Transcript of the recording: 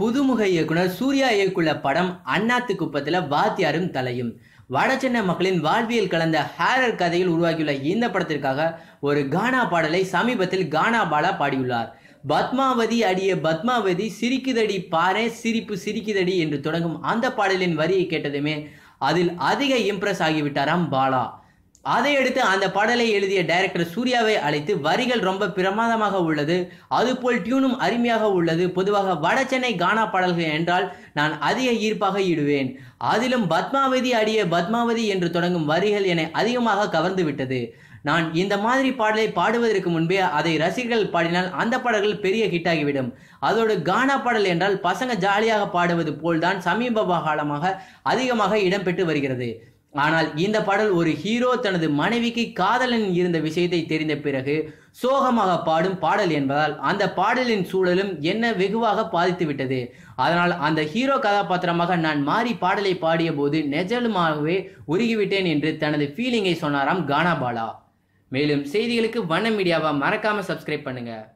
புதுமுக இயக்குனர் சூர்யா இயக்குள்ள படம் அண்ணாத்து குப்பத்தில் வாத்தியாரும் தலையும். வடசென்னை மக்களின் வாழ்வியல் கலந்த ஹேரர் கதையில் உருவாகியுள்ள இந்த படத்திற்காக ஒரு கானா பாடலை சமீபத்தில் கானா பாலா பாடியுள்ளார். பத்மாவதி அடிய பத்மாவதி சிரிக்குதடி பாரே சிரிப்பு சிரிக்குதடி என்று தொடங்கும் அந்த பாடலின் வரியை கேட்டதுமே அதில் அதிக இம்ப்ரெஸ் ஆகிவிட்டாராம் பாலா. அதையடுத்து அந்த பாடலை எழுதிய டைரக்டர் சூர்யாவை அழைத்து வரிகள் ரொம்ப பிரமாதமாக உள்ளது அதுபோல் டியூனும் அருமையாக உள்ளது. பொதுவாக வடசென்னை கானா பாடல்கள் என்றால் நான் அதிக ஈர்ப்பாக இடுவேன். அதிலும் பத்மாவதி அடிய பத்மாவதி என்று தொடங்கும் வரிகள் என்னை அதிகமாக கவர்ந்து விட்டது. நான் இந்த மாதிரி பாடலை பாடுவதற்கு முன்பே அதை ரசிகர்கள் பாடினால் அந்த பாடல்கள் பெரிய ஹிட்டாகிவிடும் அதோடு கானா பாடல் என்றால் பசங்க ஜாலியாக பாடுவது போல்தான் சமீப காலமாக அதிகமாக இடம்பெற்று வருகிறது. ஆனால் இந்த பாடல் ஒரு ஹீரோ தனது மனைவிக்கு காதலன் இருந்த விஷயத்தை தெரிந்த பிறகு சோகமாக பாடும் பாடல் என்பதால் அந்த பாடலின் சூழலும் என்ன வெகுவாக பாதித்து விட்டது. அதனால் அந்த ஹீரோ கதாபாத்திரமாக நான் மாறி பாடலை பாடிய போது நெஜலுமாகவே உருகிவிட்டேன் என்று தனது ஃபீலிங்கை சொன்னாராம் கானாபாலா. மேலும் செய்திகளுக்கு வண்ண மீடியாவை மறக்காம சப்ஸ்கிரைப் பண்ணுங்கள்